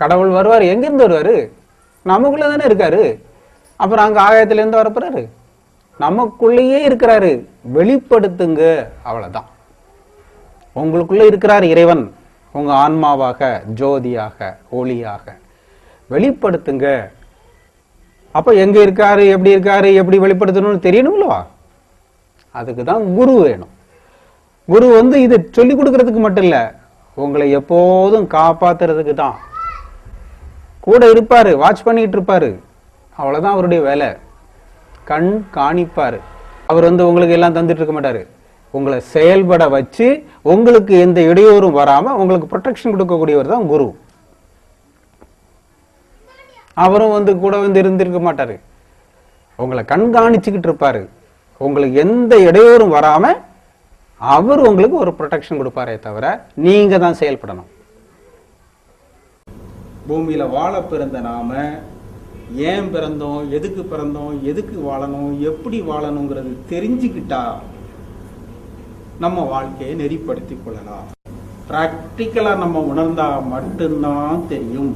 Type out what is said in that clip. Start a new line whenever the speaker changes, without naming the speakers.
கடவுள் வருவார் எங்கேருந்து வருவாரு? நமக்குள்ளே தானே இருக்காரு. அப்புறம் அங்க ஆகாயத்துலேருந்து வரப்போறாரு நமக்குள்ளேயே இருக்கிறாரு. வெளிப்படுத்துங்க. அவ்வளவுதான். உங்களுக்குள்ள இருக்கிறார் இறைவன். உங்க ஆன்மாவாக ஜோதியாக ஒளியாக. வெளிப்படுத்துங்க. அப்போ எங்கே இருக்காரு எப்படி இருக்காரு எப்படி வெளிப்படுத்தணும்னு தெரியணும்லவா அதுக்கு தான் குரு வேணும். குரு வந்து இது சொல்லி கொடுக்கறதுக்கு மட்டும் இல்லை உங்களை எப்போதும் காப்பாத்துறதுக்கு தான். கூட இருப்பார் வாட்ச் பண்ணிட்டு இருப்பார். அவ்வளோதான் அவருடைய வேலை. கண் காணிப்பார். அவர் வந்து உங்களுக்கு எல்லாம் தந்துட்டு இருக்க மாட்டார். உங்களை செயல்பட வச்சு உங்களுக்கு எந்த இடையூறும் வராமல் உங்களுக்கு ப்ரொடெக்ஷன் கொடுக்கக்கூடியவர் தான் குரு. அவரும் வந்து கூட வந்து இருந்திருக்க மாட்டார். உங்களை கண்காணிச்சுக்கிட்டு இருப்பார். உங்களுக்கு எந்த இடையூறும் வராமல் அவர் உங்களுக்கு ஒரு ப்ரொடெக்ஷன் கொடுப்பாரே தவிர நீங்கள் தான் செயல்படணும். பூமியில் வாழ பிறந்த நாம ஏன் பிறந்தோம் எதுக்கு பிறந்தோம் எதுக்கு வாழணும் எப்படி வாழணுங்கிறது தெரிஞ்சுக்கிட்டா நம்ம வாழ்க்கையை நெறிப்படுத்திக் கொள்ளலாம். ப்ராக்டிக்கலாக நம்ம உணர்ந்தால் மட்டும்தான் தெரியும்.